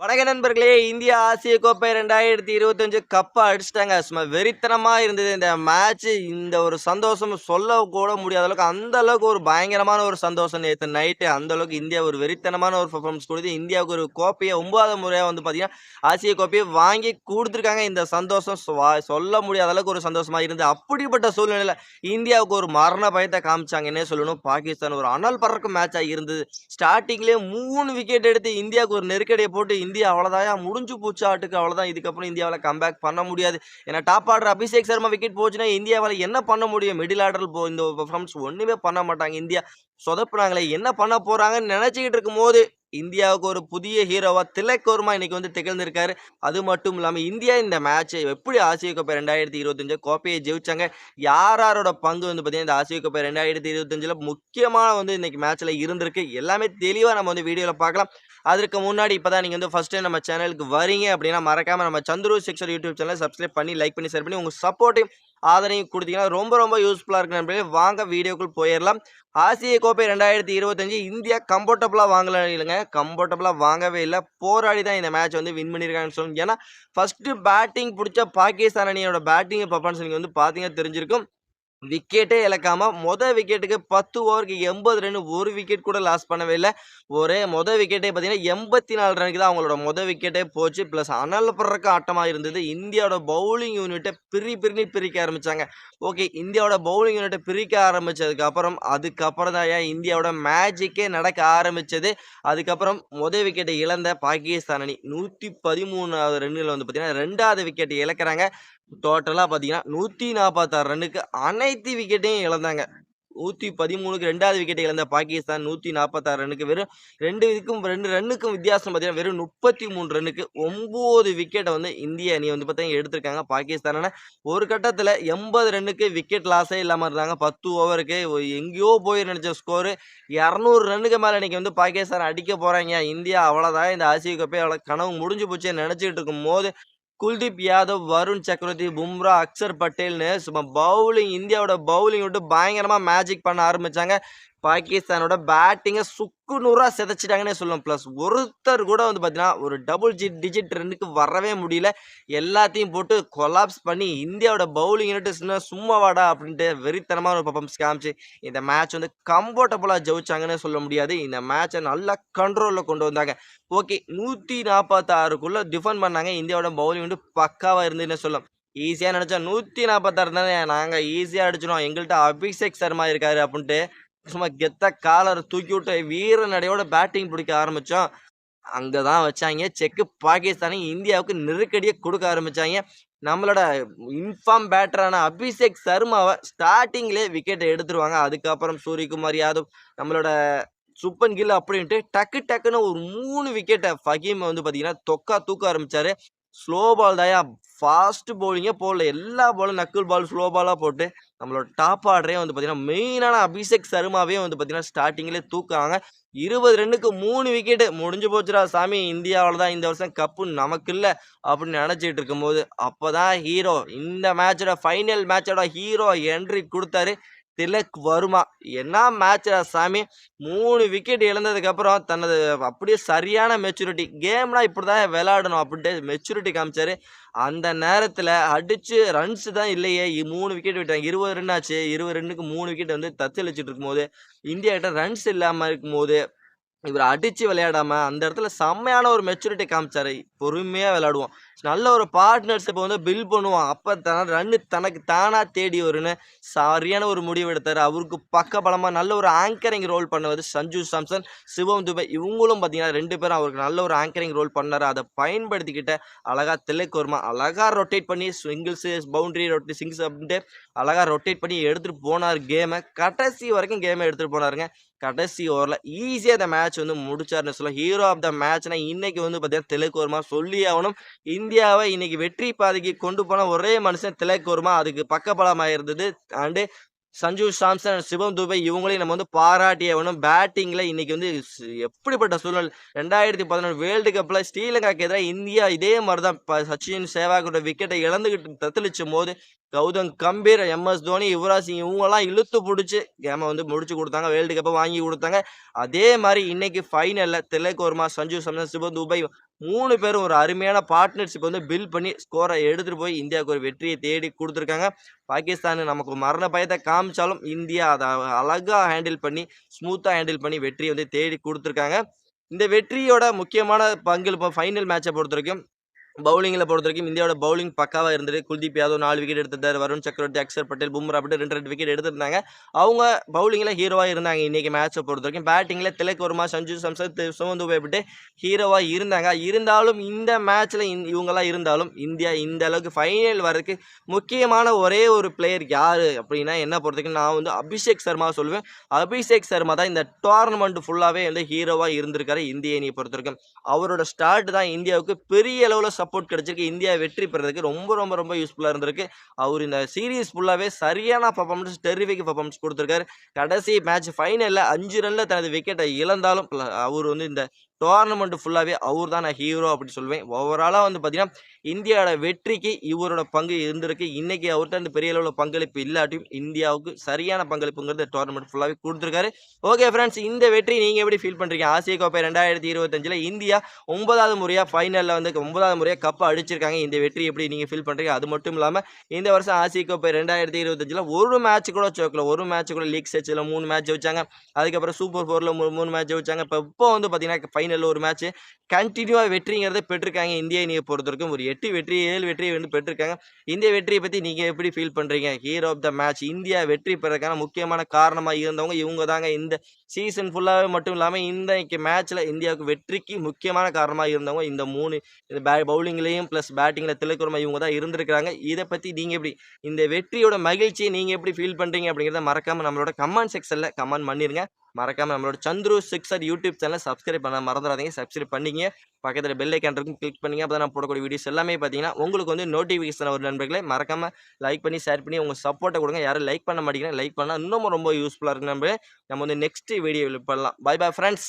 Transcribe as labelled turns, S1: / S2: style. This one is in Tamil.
S1: வணக்க நண்பர்களே இந்தியா ஆசிய கோப்பை ரெண்டாயிரத்தி இருபத்தஞ்சு கப்பை அடிச்சிட்டாங்க. சும்மா வெறித்தனமாக இருந்தது இந்த மேட்ச் இந்த ஒரு சந்தோஷம் சொல்ல கூட முடியாத அளவுக்கு அந்த அளவுக்கு ஒரு பயங்கரமான ஒரு சந்தோஷம் நேற்று நைட்டு அந்த அளவுக்கு இந்தியா ஒரு வெறித்தனமான ஒரு பர்ஃபார்மன்ஸ் கொடுத்து இந்தியாவுக்கு ஒரு கோப்பையை ஒன்பதாவது முறையாக வந்து பார்த்தீங்கன்னா ஆசிய கோப்பையை வாங்கி கொடுத்துருக்காங்க. இந்த சந்தோஷம் சொல்ல முடியாத அளவுக்கு ஒரு சந்தோஷமாக இருந்து அப்படிப்பட்ட சூழ்நிலையில் இந்தியாவுக்கு ஒரு மரண பயத்தை காமிச்சாங்கன்னே சொல்லணும்? பாகிஸ்தான் ஒரு அனல் பறக்கும் மேட்சாக இருந்தது. ஸ்டார்டிங்லேயே மூணு விக்கெட் எடுத்து இந்தியாவுக்கு ஒரு நெருக்கடியை போட்டு இந்தியா அவ்வளோதான் முடிஞ்சு போச்சு ஆட்டுக்கு அவ்வளோதான் இதுக்கப்புறம் இந்தியாவில் கம்பேக் பண்ண முடியாது. ஏன்னா top order Abhishek Sharma wicket போச்சுன்னா இந்தியாவில் என்ன பண்ண முடியும்? மிடில் ஆர்டர் போ இந்த பர்ஃபார்மன்ஸ் ஒன்றுமே பண்ண மாட்டாங்க. இந்தியா சொதப்புனாங்களே என்ன பண்ண போகிறாங்கன்னு நினச்சிக்கிட்டு இருக்கும்போது இந்தியாவுக்கு ஒரு புதிய ஹீரோவா திலக் வர்மா இன்னைக்கு வந்து திகழ்ந்திருக்காரு. அது மட்டும் இல்லாமல் இந்தியா இந்த மேட்சை எப்படி ஆசிய கோப்பை ரெண்டாயிரத்தி இருபத்தஞ்சு கோப்பையை ஜெயிச்சாங்க? யார் யாரோட பங்கு வந்து பார்த்தீங்கன்னா இந்த ஆசிய கோப்பை ரெண்டாயிரத்தி இருபத்தஞ்சில் முக்கியமான வந்து இன்னைக்கு மேட்ச்சில் இருந்திருக்கு. எல்லாமே தெளிவாக நம்ம வந்து வீடியோவில் பார்க்கலாம். அதற்கு முன்னாடி இப்போ தான் நீங்கள் வந்து ஃபஸ்ட் டைம் நம்ம சேனலுக்கு வரீங்க அப்படின்னா மறக்காமல் நம்ம சந்துரு சிக்ஸர் யூடியூப் சேனலை சப்ஸ்கிரைப் பண்ணி லைக் பண்ணி ஷேர் பண்ணி உங்கள் சப்போர்ட்டையும் ஆதரவையும் கொடுத்தீங்கன்னா ரொம்ப ரொம்ப யூஸ்ஃபுல்லாக இருக்கு நண்பர்களே. வாங்க வீடியோக்குள் போயிடலாம் ஆசிய கோப்பை ரெண்டாயிரத்தி இருபத்தஞ்சு இந்தியா கம்ஃபர்டபுளாக வாங்கல இல்லைங்க. கம்ஃபர்டபுளாக வாங்கவே இல்லை. போராடி தான் இந்த மேட்ச் வந்து வின் பண்ணியிருக்காங்கன்னு சொல்லணும். ஏன்னா ஃபஸ்ட்டு பேட்டிங் பிடிச்ச பாகிஸ்தான் அணியோட பேட்டிங் பர்ஃபார்மன்ஸ் நீங்கள் வந்து பார்த்தீங்கன்னா தெரிஞ்சிருக்கும். விக்கெட்டே இழக்காம மொதல் விக்கெட்டுக்கு பத்து ஓவருக்கு எண்பது ரன் ஒரு விக்கெட் கூட லாஸ் பண்ணவே இல்லை. ஒரே மொதல் விக்கெட்டே பார்த்தீங்கன்னா எண்பத்தி நாலு ரனுக்கு தான் அவங்களோட மொதல் விக்கெட்டே போச்சு. ப்ளஸ் அனல் பறக்க ஆட்டமாக இருந்தது. இந்தியாவோட பவுலிங் யூனிட்டை பிரி பிரினி பிரிக்க ஆரம்பிச்சாங்க. ஓகே இந்தியாவோட பவுலிங் யூனிட்டை பிரிக்க ஆரம்பித்ததுக்கப்புறம் அதுக்கப்புறம் தான் ஏன் இந்தியாவோட மேஜிக்கே நடக்க ஆரம்பித்தது அதுக்கப்புறம் மொதல் விக்கெட்டை இழந்த பாகிஸ்தான் அணி நூற்றி பதிமூணாவது ரன்னில் வந்து பார்த்தீங்கன்னா ரெண்டாவது விக்கெட் இழக்கிறாங்க. டோட்டலாக பார்த்தீங்கன்னா நூற்றி நாற்பத்தாறு ரன்னுக்கு அனைத்து விக்கெட்டையும் இழந்தாங்க. நூற்றி பதிமூணுக்கு ரெண்டாவது விக்கெட்டை இழந்த பாகிஸ்தான் நூற்றி நாற்பத்தாறு ரன்னுக்கு வெறும் ரெண்டு இதுக்கும் ரெண்டு ரன்னுக்கும் வித்தியாசம் பார்த்தீங்கன்னா வெறும் முப்பத்தி மூணு ரன்னுக்கு ஒம்பது விக்கெட்டை வந்து இந்திய அணி வந்து பார்த்தீங்கன்னா எடுத்திருக்காங்க. பாகிஸ்தான ஒரு கட்டத்தில் எண்பது ரன்னுக்கு விக்கெட் லாஸே இல்லாமல் இருந்தாங்க. பத்து ஓவருக்கு எங்கேயோ போய் நினச்ச ஸ்கோரு இரநூறு ரன்னுக்கு மேலே இன்றைக்கி வந்து பாகிஸ்தான் அடிக்க போகிறாங்க இந்தியா அவ்வளோதான் இந்த ஆசிய கோப்பை அவ்வளோ கனவு முடிஞ்சு போச்சு நினச்சிக்கிட்டு இருக்கும் போது குல்தீப் யாதவ் வருண் சக்கரவர்த்தி பும்ரா அக்சர் பட்டேல்னு சும்மா பவுலிங் இந்தியாவோட பவுலிங் விட்டு பயங்கரமாக மேஜிக் பண்ண ஆரம்பித்தாங்க பாகிஸ்தானோட பேட்டிங்கை சுக்கு நூறாக சிதைச்சிட்டாங்கன்னே சொல்லலாம். ப்ளஸ் ஒருத்தர் கூட வந்து பார்த்தீங்கன்னா ஒரு டபுள் ஜி டிஜிட் ரெண்டுக்கு வரவே முடியல. எல்லாத்தையும் போட்டு கொலாப்ஸ் பண்ணி இந்தியாவோட பவுலிங் யூனிட்ஸ்னா சும்மா வாடா அப்படின்ட்டு வெறித்தனமான ஒரு பர்ஃபார்மன்ஸ் காமிச்சு இந்த மேட்ச் வந்து கம்ஃபர்டபுளாக ஜெயிச்சாங்கன்னு சொல்ல முடியாது. இந்த மேட்சை நல்லா கண்ட்ரோலில் கொண்டு வந்தாங்க. ஓகே நூற்றி நாற்பத்தாறுக்குள்ளே டிஃபன் பண்ணாங்க. இந்தியாவோட பவுலிங் வந்து பக்காவாக இருந்துன்னு சொல்லலாம். ஈஸியாக நினச்சா நூற்றி நாற்பத்தாறு தானே? நாங்கள் ஈஸியாக அடிச்சிடும் எங்கள்கிட்ட அபிஷேக் சர்மா இருக்காரு அப்படின்ட்டு சும்மா கெத்த காலரை தூக்கி விட்டு வீர நடையோட பேட்டிங் பிடிக்க ஆரம்பித்தோம் அங்கே தான் வச்சாங்க. செக்கு பாகிஸ்தானை இந்தியாவுக்கு நெருக்கடியை கொடுக்க ஆரம்பித்தாங்க நம்மளோட இன்ஃபார்ம் பேட்டரான அபிஷேக் சர்மாவை ஸ்டார்டிங்லேயே விக்கெட்டை எடுத்துருவாங்க. அதுக்கப்புறம் சூரியகுமார் யாதவ் நம்மளோட சுப்பன் கில் அப்படின்ட்டு டக்கு டக்குன்னு ஒரு மூணு விக்கெட்டை ஃபகீம் வந்து பார்த்தீங்கன்னா தொக்கா தூக்க ஆரம்பித்தார் ஸ்லோ பால் தாயா ஃபாஸ்ட் பவுலிங்கே போடல. எல்லா பாலும் நக்குல் பால் ஸ்லோ பாலாக போட்டு நம்மளோட டாப் ஆர்டரே வந்து பார்த்தீங்கன்னா மெயினான அபிஷேக் சர்மாவே வந்து பார்த்தீங்கன்னா ஸ்டார்டிங்லேயே தூக்குறாங்க. இருபது ரெண்டுக்கு மூணு விக்கெட்டு முடிஞ்சு போச்சுடா சாமி. இந்தியாவில் தான் இந்த வருஷம் கப்பு நமக்கு இல்லை அப்படின்னு நினச்சிட்டு இருக்கும்போது அப்போ தான் ஹீரோ இந்த மேட்சோட ஃபைனல் மேட்சோட ஹீரோ என்ட்ரி கொடுத்தாரு. திலக் வருமா? என்ன மேட்ச்டா சாமி? மூணு விக்கெட் இழந்ததுக்கப்புறம் தனது அப்படியே சரியான மெச்சூரிட்டி கேம்னா இப்படி தான் விளையாடணும் அப்படின்ட்டு மெச்சூரிட்டி காமிச்சாரு. அந்த நேரத்தில் அடிச்சு ரன்ஸ் தான் இல்லையே. மூணு விக்கெட் விட்டாங்க. இருபது ரன் ஆச்சு. இருபது ரன்னுக்கு மூணு விக்கெட் வந்து தத்தளிச்சிட்டு இருக்கும்போது இந்தியா கிட்ட ரன்ஸ் இல்லாமல் இருக்கும்போது இவர் அடித்து விளையாடாமல் அந்த இடத்துல செம்மையான ஒரு மெச்சூரிட்டி காமிச்சார். பொறுமையாக விளாடுவோம் நல்ல ஒரு பார்ட்னர்ஸ் இப்போ வந்து பில் பண்ணுவான் அப்போ தான் ரன்னு தனக்கு தானாக தேடி வரும்னு சரியான ஒரு முடிவு எடுத்தார். அவருக்கு பக்க பலமாக நல்ல ஒரு ஆங்கரிங் ரோல் பண்ணுவது சஞ்சு சாம்சன் சிவம் துபை இவங்களும் பார்த்தீங்கன்னா ரெண்டு பேரும் அவருக்கு நல்ல ஒரு ஆங்கரிங் ரோல் பண்ணார். அதை பயன்படுத்திக்கிட்ட அழகாக திலக் அழகாக அழகா ரொட்டேட் பண்ணி சிங்கிள்ஸு பவுண்ட்ரி ரொட்டே சிங்ஸ் அப்படின்ட்டு அழகா ரொட்டேட் பண்ணி எடுத்துகிட்டு போனார் கேமை கடைசி வரைக்கும் கேமை எடுத்துகிட்டு போனாருங்க. கடைசி ஓவரில் ஈஸியாக அந்த மேட்ச் வந்து முடிச்சாருன்னு சொல்லலாம். ஹீரோ ஆஃப் த மேட்ச்னா இன்றைக்கி வந்து பார்த்தீங்கன்னா திலக் சொல்லி ஆகணும். இந்தியாவை இன்னைக்கு வெற்றி பாதைக்கு கொண்டு போன ஒரே மனுஷன் திலக் அதுக்கு பக்கபலமாக இருந்தது அண்டு சஞ்சு சாம்சன் சிவம் துபை இவங்களையும் நம்ம வந்து பாராட்டி ஆகணும். பேட்டிங்கில் இன்னைக்கு வந்து எப்படிப்பட்ட சூழல் ரெண்டாயிரத்தி பதினொன்று வேர்ல்டு கப்பில் ஸ்ரீலங்காக்கு எதிராக இந்தியா இதே மாதிரி தான் சச்சின் சேவாகோட விக்கெட்டை இழந்துக்கிட்டு தத்தளிச்சும் போது கௌதம் கம்பீர், எம்.எஸ். தோனி, யுவராஜ் சிங் இவங்கெல்லாம் இழுத்து பிடிச்சி கேமை வந்து முடிச்சு கொடுத்தாங்க. வேர்ல்டு கப்பை வாங்கி கொடுத்தாங்க. அதே மாதிரி இன்னைக்கு ஃபைனலில் திலக் சஞ்சு சம்சன் சிபம் துபாய் மூணு பேரும் ஒரு அருமையான பார்ட்னர்ஷிப் வந்து பில் பண்ணி ஸ்கோரை எடுத்துகிட்டு போய் இந்தியாவுக்கு ஒரு வெற்றியை தேடி கொடுத்துருக்காங்க. பாகிஸ்தான் நமக்கு மரண பயத்தை காமிச்சாலும், இந்தியா அதை அழகாக ஹேண்டில் பண்ணி, ஸ்மூத்தாக ஹேண்டில் பண்ணி வெற்றியை வந்து தேடி கொடுத்துருக்காங்க. இந்த வெற்றியோட முக்கியமான பங்கு இப்ப ஃபைனல் வரைக்கும் பவுலிங்கில் பொறுத்த வரைக்கும் இந்தியாவோட பவுலிங் பக்காவாக இருந்தது. குல்தீப் யாதவ் நாலு விக்கெட் எடுத்திருந்தார் வருண் சக்கரவர்த்தி, அக்ஷர் பட்டேல், பும்ரா அப்படி 2, 2 விக்கெட் எடுத்திருந்தாங்க. அவங்க பவுலிங்கில் ஹீரோவாக இருந்தாங்க இன்னைக்கு பொறுத்த வரைக்கும் பேட்டிங்கில் திலக் வர்மா, சஞ்சு சம்சத் சுமந்து போய்விட்டு ஹீரோவாக இருந்தாங்க. இருந்தாலும் இந்த மேட்ச்சில் இந் இவங்கலாம் இருந்தாலும், இந்தியா இந்த அளவுக்கு ஃபைனல் வரதுக்கு முக்கியமான ஒரே ஒரு பிளேயர் யார் அப்படின்னா, என்ன பொறுத்த வரைக்கும் நான் வந்து அபிஷேக் சர்மா சொல்லுவேன். அபிஷேக் சர்மா தான் இந்த டோர்னமெண்ட் ஃபுல்லாகவே வந்து ஹீரோவாக இருந்திருக்காரு இந்திய இன்னையை பொறுத்த வரைக்கும் அவரோட ஸ்டார்ட் தான் இந்தியாவுக்கு பெரிய அளவுல சப்போர்ட் கிடைச்சிருக்கு. இந்தியா வெற்றி பெறதுக்கு ரொம்ப ரொம்ப ரொம்ப யூஸ்ஃபுல்லாக இருந்திருக்கு. அவர் இந்த சீரீஸ் ஃபுல்லாகவே சரியான பர்ஃபார்மன்ஸ் டெரிஃபிக் பர்ஃபார்மன்ஸ் கொடுத்துருக்காரு கடைசி மேட்ச் ஃபைனலில் அஞ்சு ரனில் தனது விக்கெட்டை இழந்தாலும், ப்ள வந்து இந்த டோர்னமெண்ட் ஃபுல்லாவே அவர் தான் நான் ஹீரோ அப்படின்னு சொல்லுவேன். ஓவராலாக வந்து பார்த்தீங்கன்னா, இந்தியாவோட வெற்றிக்கு இவரோட பங்கு இருந்திருக்கு. இன்றைக்கி அவர்தான் இந்த பெரிய அளவில் பங்களிப்பு இல்லாட்டியும், இந்தியாவுக்கு சரியான பங்களிப்புங்கிறது டோர்னமெண்ட் ஃபுல்லாவே கொடுத்துருக்காரு ஓகே ஃப்ரெண்ட்ஸ் இந்த வெற்றி நீங்கள் எப்படி ஃபீல் பண்ணுறீங்க ஆசிய கோப்பை 2025ல இந்தியா ஒன்பதாவது முறையாக ஃபைனலில் வந்து ஒன்பதாவது முறையாக கப்பை அடிச்சிருக்காங்க. இந்த வெற்றி எப்படி நீங்கள் ஃபீல் பண்ணுறீங்க அது மட்டும் இல்லாமல் இந்த வருஷம் ஆசிய கோப்பை 2025ல ஒரு மேட்ச் கூட ஜெயிக்கல. ஒரு மேட்ச் கூட லீக் செச்சில் மூணு மேட்ச் வச்சாங்க அதுக்கப்புறம் சூப்பர் ஃபோரில் மூணு மேட்ச் வச்சாங்க இப்போ இப்போ வந்து பார்த்தீங்கன்னா, ஃபைனலில் ஒரு மேட்ச் கண்டினியூவாக வெற்றிங்கிறத பெற்றிருக்காங்க இந்திய அணிய பொறுத்தவரைக்கும். ஒரு எட்டு வெற்றி, ஏழு வெற்றியை வந்து பெற்றிருக்காங்க. இந்த வெற்றியை பற்றி நீங்க எப்படி ஃபீல் பண்றீங்க? Hero of the match India வெற்றி பெறதுக்கான முக்கியமான காரணமா இருந்தவங்க இவங்க தாங்க. இந்த சீசன் ஃபுல்லாவே மட்டும் இல்லாமல் இந்த மேட்ச்ல இந்தியாவுக்கு வெற்றிக்கு முக்கியமான காரணமா இருந்தவங்க இந்த மூணு இந்த பே பவுலிங்லேயும் ப்ளஸ் பேட்டிங்ல திலக் இவங்க தான் இருந்திருக்காங்க. இதை பற்றி நீங்க எப்படி இந்த வெற்றியோட மகிழ்ச்சியை நீங்க எப்படி ஃபீல் பண்றீங்க? அப்படிங்கிறத மறக்காம நம்மளோட கமெண்ட் செக்ஷனில் கமெண்ட் பண்ணிருங்க. மறக்காம நம்மளோட Chandru sixer YouTube channel subscribe பண்ண மறந்துறாதீங்க. சப்ஸ்கிரைப் பண்ணிங்க பக்கத்தில் பெல் ஐகான் இருக்கும் கிளிக் அப்போ அப்பதான் நான் போடக்கூடிய வீடியோஸ் எல்லாமே பார்த்தீங்கன்னா, உங்களுக்கு வந்து நோட்டிஃபிகேஷன் ஒரு நண்பர்களே. மறக்காம லைக் பண்ணி, ஷேர் பண்ணி உங்கள் சப்போர்ட்டை கொடுங்க யாரும் லைக் பண்ண மாட்டேங்கிறேன் லைக் பண்ணால் இன்னமும் ரொம்ப யூஸ்ஃபுல்லாக இருக்கு நம்ம நம்ம வந்து நெக்ஸ்ட் வீடியோவில் பண்ணலாம். By bye friends